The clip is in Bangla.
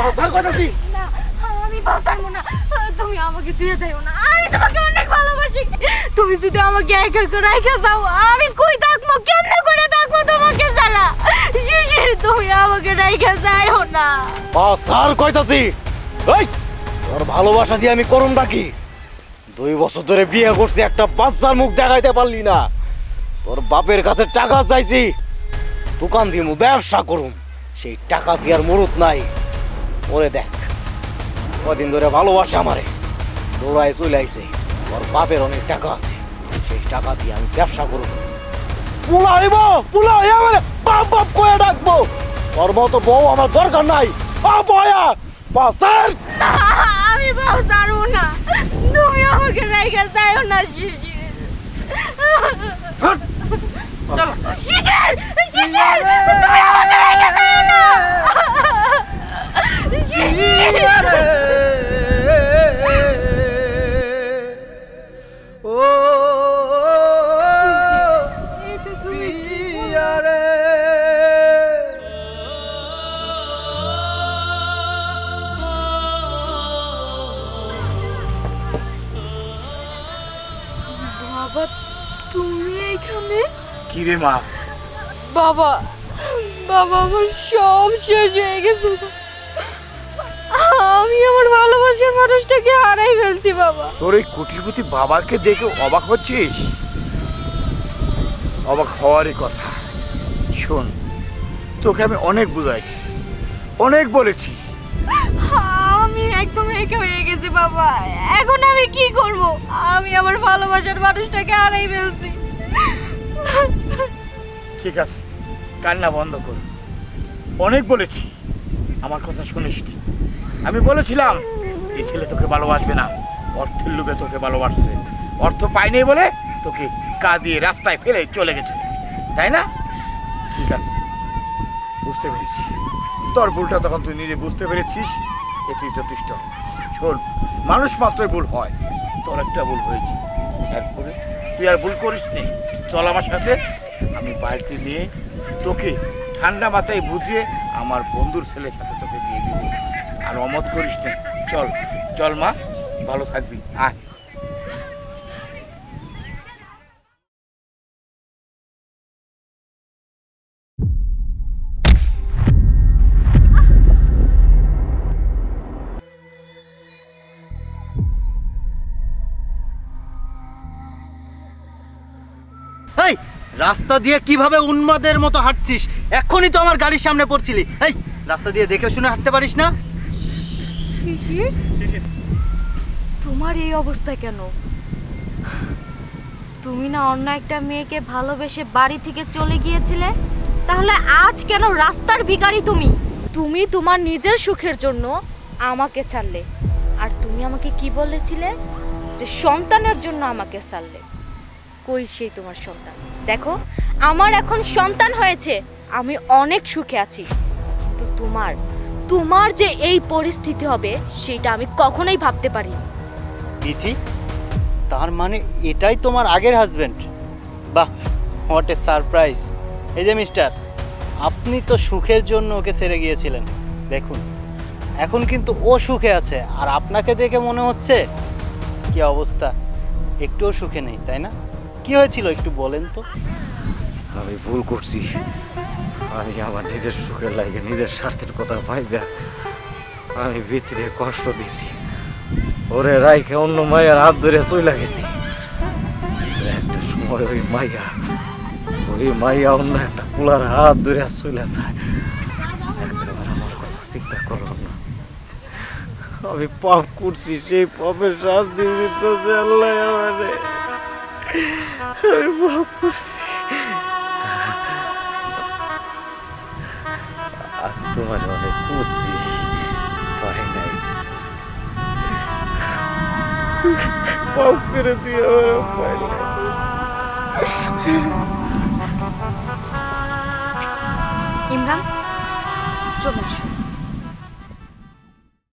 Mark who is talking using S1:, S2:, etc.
S1: বাজার কইতাছি
S2: না আমি বাঁচাবো না। তুমি আমাকে দিয়ে যাও না। আমি তোমাকে অনেক ভালোবাসি। তুমি যদি আমাকে একা করে রেখে যাও। আমি কই থাকব? কেমনে করে থাকব তোমাকে ছাড়া? শিশির তুমি আমাকে রেখে যাও না।
S1: বাজার কইতাছি এই তোর ভালোবাসা দিয়ে আমি করুন ডাকি দুই বছর ধরে বিয়ে করছি একটা বাচ্চার মুখ দেখাইতে পারলি না। তোর বাপের কাছে টাকা চাইছি। দোকান দিমু ব্যবসা করুম সেই টাকা দেওয়ার মুরুত নাই। ওরে দেখ কদিন ধরে ভালোবাসে আমারে। দৌড়ায় চলে আইছে ওর বাপের অনেক টাকা আছে সেই টাকা দিয়ে আমি ব্যবসা করব। পোলা হইব পোলা হইয়া বাপ বাপ কয়ে ডাকবো। ওর মতো বউ আমার দরকার নাই। বাপ বাসার
S2: আমি বাঁচাবো না। তুমি আমাকে রেখে যাও না শিশির শিশির! শিশির!
S3: ও
S2: এটা তুমি
S3: পিয়ারে
S2: বাবা তুমি এখানে
S3: কি রে মা
S2: বাবা বাবা আমার সব শেষ হয়ে গেছে আমি আমার ভালোবাসার মানুষটাকে হারাই ফেলছি বাবা।
S3: তোর এই কোটিপতি বাবাকে দেখে অবাক হচ্ছিস? অবাক হওয়ারই কথা। শোন তোকে আমি অনেক বুঝাইছি অনেক বলেছি।
S2: আমি একদম একা হয়ে গেছি বাবা। এখন আমি কি করব? আমি আমার ভালোবাসার মানুষটাকে হারাই ফেলছি।
S3: ঠিক আছে কান্না বন্ধ কর। অনেক বলেছি আমার কথা শুনিস। আমি বলেছিলাম, এই ছেলে তোকে ভালোবাসবে না। অর্থের লোভে তোকে ভালোবাসছে। অর্থ পাইনি বলে তোকে কাঁদিয়ে রাস্তায় ফেলে চলে গেছে। তাই না? ঠিক আছে। বুঝতে পেরেছি। তোর ভুলটা তখন তুই নিজে বুঝতে পেরেছিস? এতেই যথেষ্ট। শোন, মানুষ মাত্রই ভুল হয়। তোর একটা ভুল হয়েছে। এরপরে তুই আর ভুল করিস নি। চল আমার সাথে। আমি বাড়িতে নিয়ে তোকে ঠান্ডা মাথায় বুঝিয়ে আমার বন্ধুর ছেলের সাথে তোকে বিয়ে দিব আর অমত করিস না। চল চল মা, ভালো থাকবি। আয়।
S4: রাস্তা দিয়ে কীভাবে উন্মাদের মতো হাঁটছিস? এখনই তো আমার গাড়ির সামনে পড়ছিলি। এই রাস্তা দিয়ে দেখে শুনে হাঁটতে পারিস না?
S2: শিশির? তোমার এই অবস্থা কেন? তুমি না অন্য একটা মেয়েকে ভালোবেসে বাড়ি থেকে চলে গিয়েছিলে? তাহলে আজ কেন রাস্তার ভিখারি তুমি? তুমি তোমার নিজের সুখের জন্য আমাকে ছাড়লে। আর তুমি আমাকে কি বলেছিলে? যে সন্তানের জন্য আমাকে ছাড়লে। কই সেই তোমার সন্তান? দেখো আমার এখন সন্তান হয়েছে। আমি অনেক সুখে আছি। তো তোমার তোমার যে এই পরিস্থিতি হবে সেটা আমি কখনোই ভাবতে পারি
S4: তিথি তার মানে এটাই তোমার আগের হাজবেন্ড বাহ হোয়াট এ সারপ্রাইজ এই যে মিস্টার আপনি তো সুখের জন্য ওকে ছেড়ে গিয়েছিলেন। দেখুন এখন কিন্তু ও সুখে আছে আর আপনাকে দেখে মনে হচ্ছে কি অবস্থা। একটুও সুখে নেই তাই না? কি হয়েছিল একটু বলেন তো।
S1: আমি ভুল করছি। আমি আমার নিজের সুখের লাগে, নিজের স্বার্থের কথা ভাইবা, আমি ভিতরে কষ্ট দিছি। ওরে রাইখে অন্য মায়ের হাত ধরে চইলা গেছি। একটা সময় ওই মাইয়া ওই মাইয়া অন্য একটা কুলার হাত ধরে চইলা যায়। আমার কথা চিন্তা করলাম না। আমি পাপ করছি, সেই পাপের শাস্তি দিতেছে আল্লাহ আমারে। আমি পাপ করছি। আমি তোমার অনেক খুঁজছি পাই নাই পাপ করে দিয়ে আমার পাই নাই
S2: ইমরান চলে